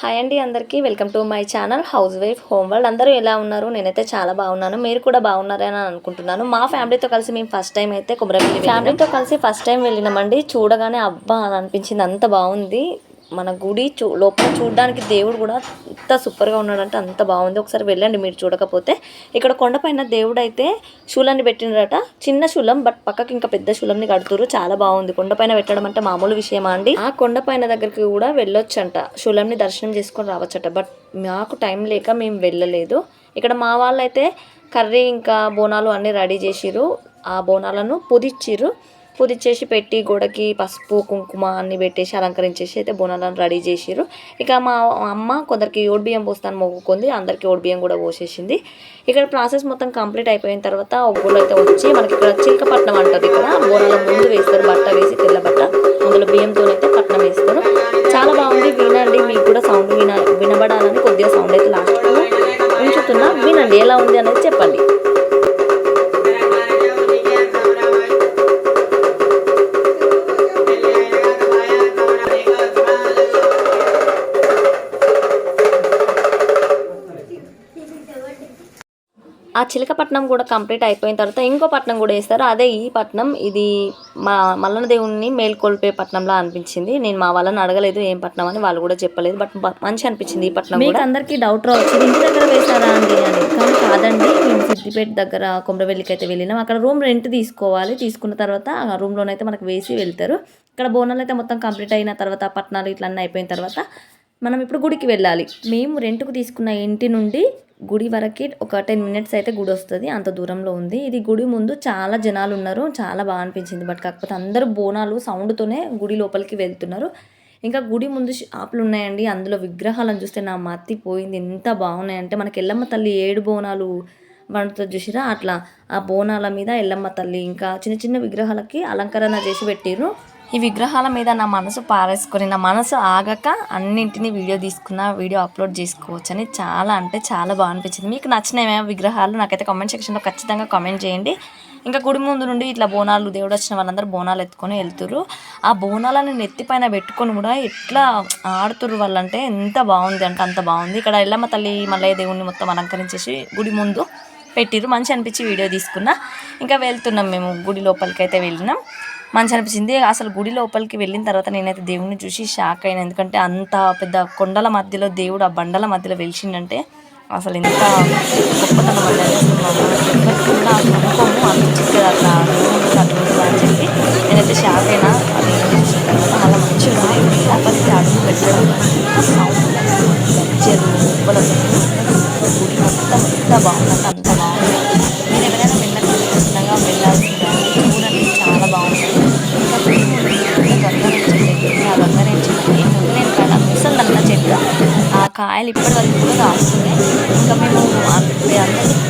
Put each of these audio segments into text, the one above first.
Hi అండి అందరికీ. Welcome to my channel housewife home world. అందరూ ఎలా ఉన్నారు? నేనైతే చాలా బాగున్నాను. మీరు కూడా బాగున్నారని అనుకుంటున్నాను. మా ఫ్యామిలీతో కలిసి మేము ఫస్ట్ టైం అయితే కుమరవెల్లి ఫ్యామిలీతో కలిసి ఫస్ట్ టైం వెళ్ళినామండి. చూడగానే అబ్బా అని అనిపించింది. అంత బాగుంది. మన గుడి చూ లోపల చూడడానికి దేవుడు కూడా ఎంత సూపర్గా ఉన్నాడంటే అంత బాగుంది. ఒకసారి వెళ్ళండి మీరు చూడకపోతే. ఇక్కడ కొండపైన దేవుడు అయితే శూలాన్ని పెట్టినరట. చిన్న శూలం బట్ పక్కకి ఇంకా పెద్ద శూలంని కడుతురు చాలా బాగుంది. కొండపైన పెట్టడం అంటే మామూలు విషయమా అండి? ఆ కొండపైన దగ్గరికి కూడా వెళ్ళొచ్చంట. శూలంని దర్శనం చేసుకొని రావచ్చట. బట్ మాకు టైం లేక మేము వెళ్ళలేదు. ఇక్కడ మా వాళ్ళైతే కర్రీ ఇంకా బోనాలు అన్నీ రెడీ చేసిరు ఆ బోనాలను పొదిచ్చిర్రు. పుదిచ్చేసి పెట్టి గోడకి పసుపు కుంకుమ అన్ని పెట్టేసి అలంకరించేసి అయితే బోనాలను రెడీ చేసిర్రు. ఇక మా అమ్మ కొందరికి ఓడి బియ్యం పోస్తాను మొక్కుకుంది అందరికి ఓడి బియ్యం కూడా పోసేసింది. ఇక్కడ ప్రాసెస్ మొత్తం కంప్లీట్ అయిపోయిన తర్వాత ఒగ్గులు అయితే వచ్చి మనకి ఇక్కడ చిలకపట్నం అంటుంది ఇక్కడ బోనాల ముందు వేస్తారు బట్ట వేసి తెల్ల బట్ట. అందులో బియ్యంతో అయితే పట్నం వేస్తారు. చాలా బాగుంది వినండి. మీకు కూడా సౌండ్ విన వినబడాలని కొద్దిగా సౌండ్ అయితే లాస్ట్ ఉంచుతున్నా. వినండి ఎలా ఉంది అనేది చెప్పండి. చిలకపట్నం కూడా కంప్లీట్ అయిపోయిన తర్వాత ఇంకో పట్నం కూడా వేస్తారు. అదే ఈ పట్నం. ఇది మా మల్లన దేవుణ్ణి మేల్కొల్పే పట్నంలా అనిపించింది. నేను మా వాళ్ళని అడగలేదు ఏం పట్నం అని. వాళ్ళు కూడా చెప్పలేదు. బట్ మంచి అనిపించింది ఈ పట్నం మీకు అందరికీ డౌట్ రావచ్చు. ఇంటి దగ్గర వేశారా అండి అని. కానీ కాదండి మేము సిద్దిపేట దగ్గర కొమరవెల్లికి అయితే వెళ్ళినాం. అక్కడ రూమ్ రెంట్ తీసుకోవాలి. తీసుకున్న తర్వాత ఆ రూమ్లోనైతే మనకు వేసి వెళ్తారు. ఇక్కడ బోనాలు అయితే మొత్తం కంప్లీట్ అయిన తర్వాత పట్నాలు ఇట్లా అన్నీ అయిపోయిన తర్వాత మనం ఇప్పుడు గుడికి వెళ్ళాలి. మేము రెంట్కు తీసుకున్న ఇంటి నుండి గుడి వరకు ఒక టెన్ మినిట్స్ అయితే గుడి వస్తుంది అంత దూరంలో ఉంది. ఇది గుడి ముందు చాలా జనాలు ఉన్నారు చాలా బాగా అనిపించింది. బట్ కాకపోతే అందరూ బోనాలు సౌండ్తోనే గుడి లోపలికి వెళ్తున్నారు. ఇంకా గుడి ముందు షాపులు ఉన్నాయండి అందులో విగ్రహాలను చూస్తే నా మత్తి పోయింది. ఎంత బాగున్నాయంటే మనకి ఎల్లమ్మ తల్లి ఏడు బోనాలు వండుతుంది చూసిరా? అట్లా. ఆ బోనాల మీద ఎల్లమ్మ తల్లి ఇంకా చిన్న చిన్న విగ్రహాలకి అలంకరణ చేసి పెట్టిర్రు. ఈ విగ్రహాల మీద నా మనసు పారేసుకొని నా మనసు ఆగక అన్నింటినీ వీడియో తీసుకున్న వీడియో అప్లోడ్ చేసుకోవచ్చు అని చాలా అంటే చాలా బాగా అనిపించింది మీకు నచ్చిన ఏమేమో విగ్రహాలు నాకైతే కామెంట్ సెక్షన్లో ఖచ్చితంగా కామెంట్ చేయండి. ఇంకా గుడి ముందు నుండి ఇట్లా బోనాలు దేవుడు వచ్చిన వాళ్ళందరూ బోనాలు ఎత్తుకొని వెళ్తురు ఆ బోనాలను నెత్తిపైన పెట్టుకొని కూడా ఎట్లా ఆడుతురు వాళ్ళంటే ఎంత బాగుంది అంటే అంత బాగుంది. ఇక్కడ ఎల్లమ్మ తల్లి మల్లయ్య దేవుణ్ణి మొత్తం అలంకరించేసి గుడి ముందు పెట్టిరు మంచి అనిపించి వీడియో తీసుకున్నా. ఇంకా వెళ్తున్నాం మేము గుడి లోపలికి అయితే వెళ్ళినాం. మంచి అనిపించింది అసలు గుడి లోపలికి వెళ్ళిన తర్వాత నేనైతే దేవుడిని చూసి షాక్ అయినా. ఎందుకంటే అంత పెద్ద కొండల మధ్యలో దేవుడు ఆ బండల మధ్యలో వెలిచిండంటే అసలు ఎంత గొప్పతనం అసలు అనుకోము అనిపించింది అట్లా అట్లా అని చెప్పి నేనైతే షాక్ అయినా. అది కాయలు ఇప్పటి వరకు కూడా కాస్తున్నాయి ఇంకా మేము అందరికీ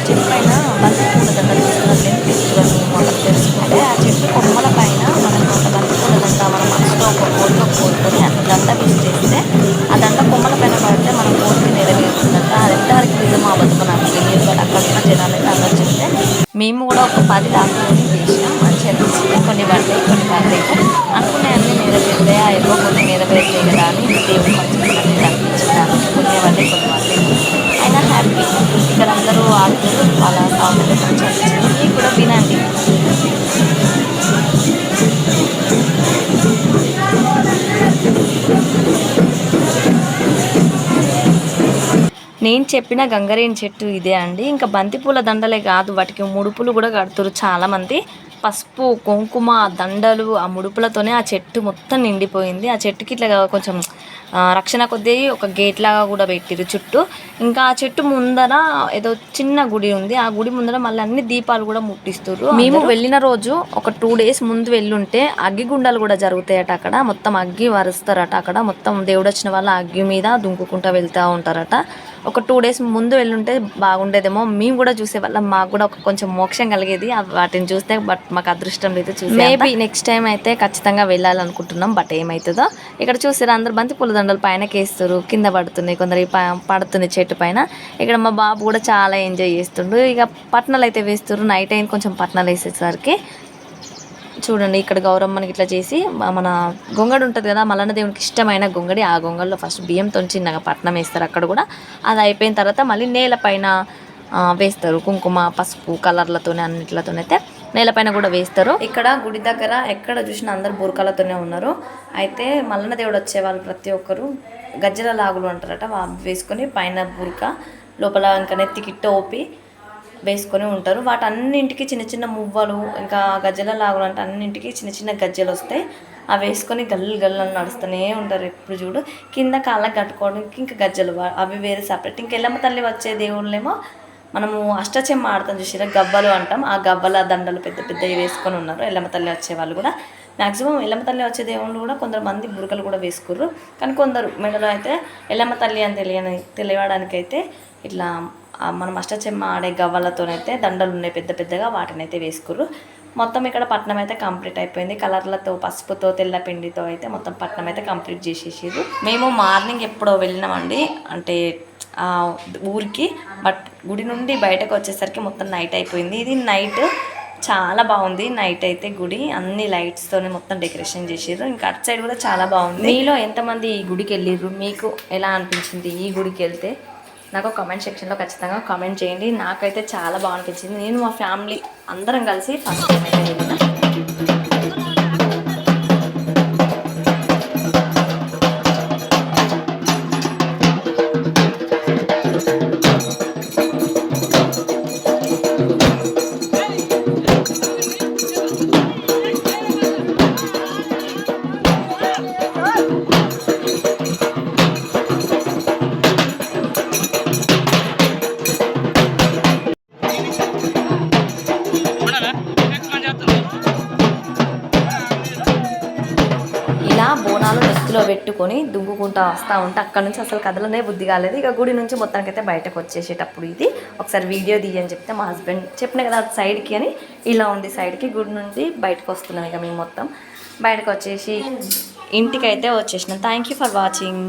చెట్టు పైన బంతి పూల దండ చూస్తున్నట్లయితే ఫెస్టివల్ మేము తెలుసుకుంటే ఆ చెట్టు కొమ్మల పైన మనం ఒక బంతిపూల దండ మన మనసులో ఒక కోరిక కోరుకొని అంత దండ విసి చేస్తే ఆ దండ కొమ్మల పైన పడితే మన కోరిక నెరవేరుతుందంట. అది ఎంతవరకు నిజమో అబద్ధమో నాకు తెలియదు బట్ అక్కడ ఉన్న జనాలు అయితే అందరూ చెప్తే మేము కూడా ఒక పది దాకా చేసినాం. మంచిగా అనిపిస్తుంది కొన్ని పడతాయి కొన్ని పడతాయి అనుకునే అన్ని నెరవేరుతాయి. ఆ ఎక్కువ కొన్ని నెరవేరుతాయి కదా అని దేవుడు మంచిగా అనిపించింది నాకు అయినా హ్యాపీ. ఇక్కడ అందరూ ఆడుతారు చాలా సౌండ్ అయితే కూడా వినండి. నేను చెప్పిన గంగరేణి చెట్టు ఇదే అండి. ఇంకా బంతిపూల దండలే కాదు వాటికి ముడుపులు కూడా కడుతురు చాలామంది. పసుపు కుంకుమ దండలు ఆ ముడుపులతోనే ఆ చెట్టు మొత్తం నిండిపోయింది. ఆ చెట్టుకి ఇట్లా కొంచెం రక్షణ కొద్దీ ఒక గేట్ లాగా కూడా పెట్టిరు చుట్టూ. ఇంకా ఆ చెట్టు ముందర ఏదో చిన్న గుడి ఉంది. ఆ గుడి ముందర మళ్ళీ అన్ని దీపాలు కూడా ముట్టిస్తారు మేము వెళ్ళిన రోజు ఒక టూ డేస్ ముందు వెళ్ళుంటే అగ్గిగుండాలు కూడా జరుగుతాయట అక్కడ. మొత్తం అగ్గి వరుస్తారట అక్కడ. మొత్తం దేవుడు వచ్చిన వాళ్ళు అగ్గి మీద దుంకుకుంటా వెళ్తూ ఉంటారట. ఒక టూ డేస్ ముందు వెళ్ళుంటే బాగుండేదేమో. మేము కూడా చూసే వాళ్ళం. మాకు కూడా ఒక కొంచెం మోక్షం కలిగేది. వాటిని చూస్తే బట్ మాకు అదృష్టం లేదు చూసి మేబీ నెక్స్ట్ టైం అయితే ఖచ్చితంగా వెళ్ళాలనుకుంటున్నాం బట్ ఏమవుతుందో ఇక్కడ చూసారు అందరు బంతి పూల దండలు పైన కేస్తారు కింద పడుతున్నాయి కొందరు పడుతున్నాయి చెట్టు పైన. ఇక్కడ మా బాబు కూడా చాలా ఎంజాయ్ చేస్తుండు. ఇక పట్నాలు అయితే వేస్తారు నైట్ అయింది కొంచెం పట్నాలు వేసేసరికి. చూడండి ఇక్కడ గౌరమ్మనికి ఇట్లా చేసి మన గొంగడి ఉంటుంది కదా మల్లన్న దేవునికి ఇష్టమైన గొంగడి ఆ గొంగడిలో ఫస్ట్ బియ్యంతో చిన్నగా పట్నం వేస్తారు అక్కడ కూడా. అది అయిపోయిన తర్వాత మళ్ళీ నేలపైన పైన వేస్తారు. కుంకుమ పసుపు కలర్లతోనే అన్నిట్లతోనైతే. నేలపైన కూడా వేస్తారు. ఇక్కడ గుడి దగ్గర ఎక్కడ చూసినా అందరు బురకలతోనే ఉన్నారు. అయితే మల్లన్న దేవుడు వచ్చే వాళ్ళు ప్రతి ఒక్కరు. గజ్జల లాగులు అంటారట వేసుకొని పైన బురక లోపల ఇంకా నెత్తికి టోపి వేసుకొని ఉంటారు. వాటన్నింటికి చిన్న చిన్న మువ్వలు ఇంకా గజ్జల లాగులు అంటే అన్నింటికి చిన్న చిన్న గజ్జలు వస్తాయి. అవి వేసుకొని గల్లు గల్లు అని నడుస్తూనే ఉంటారు ఎప్పుడు చూడు. కింద కాళ్ళకి కట్టుకోవడానికి ఇంకా గజ్జలు అవి వేరే సపరేట్ ఇంకా ఎల్లమ్మ తల్లి వచ్చే దేవుళ్ళేమో మనము అష్టచెమ్మ ఆడతాం చూసిరా గవ్వలు అంటాం. ఆ గవ్వల దండలు పెద్ద పెద్దవి వేసుకొని ఉన్నారు. ఎల్లమ్మ తల్లి వచ్చే వాళ్ళు కూడా. మ్యాక్సిమం ఎల్లమ్మ తల్లి వచ్చే దేవుళ్ళు కూడా కొందరు మంది బురకలు కూడా వేసుకుర్రు. కానీ కొందరు మెడలో అయితే ఎల్లమ్మ తల్లి అని తెలియని తెలియడానికైతే ఇట్లా మనం అష్టచెమ్మ ఆడే గవ్వలతోనైతే దండలు ఉన్నాయి పెద్ద పెద్దగా వాటిని అయితే వేసుకుర్రు. మొత్తం ఇక్కడ పట్నం అయితే కంప్లీట్ అయిపోయింది. కలర్లతో పసుపుతో తెల్ల పిండితో అయితే మొత్తం పట్నం అయితే కంప్లీట్ చేసేసారు మేము మార్నింగ్ ఎప్పుడో వెళ్ళినామండి. అంటే ఊరికి బట్ గుడి నుండి బయటకు వచ్చేసరికి మొత్తం నైట్ అయిపోయింది. ఇది నైట్ చాలా బాగుంది. నైట్ అయితే గుడి అన్ని లైట్స్తోనే మొత్తం డెకరేషన్ చేసారు ఇంకా అటు సైడ్ కూడా చాలా బాగుంది. మీలో ఎంతమంది ఈ గుడికి వెళ్ళిర్రు? మీకు ఎలా అనిపించింది ఈ గుడికి వెళ్తే? నాకు కామెంట్ సెక్షన్లో ఖచ్చితంగా కామెంట్ చేయండి. నాకైతే చాలా బాగా అనిపించింది. నేను మా ఫ్యామిలీ అందరం కలిసి ఫస్ట్ టైం అయితే వెళ్ళిన. నెత్తిలో పెట్టుకొని దుంగుకుంటా వస్తూ ఉంటే అక్కడ నుంచి అసలు కదలనే బుద్ధి కాలేదు. ఇక గుడి నుంచి మొత్తానికైతే బయటకు వచ్చేసేటప్పుడు ఇది. ఒకసారి వీడియో తీయని చెప్తే మా హస్బెండ్ చెప్పిన కదా అది సైడ్కి అని. ఇలా ఉంది సైడ్కి గుడి నుండి బయటకు వస్తున్నాం ఇక మేము మొత్తం. బయటకు వచ్చేసి ఇంటికైతే వచ్చేసినాం. Thank you for watching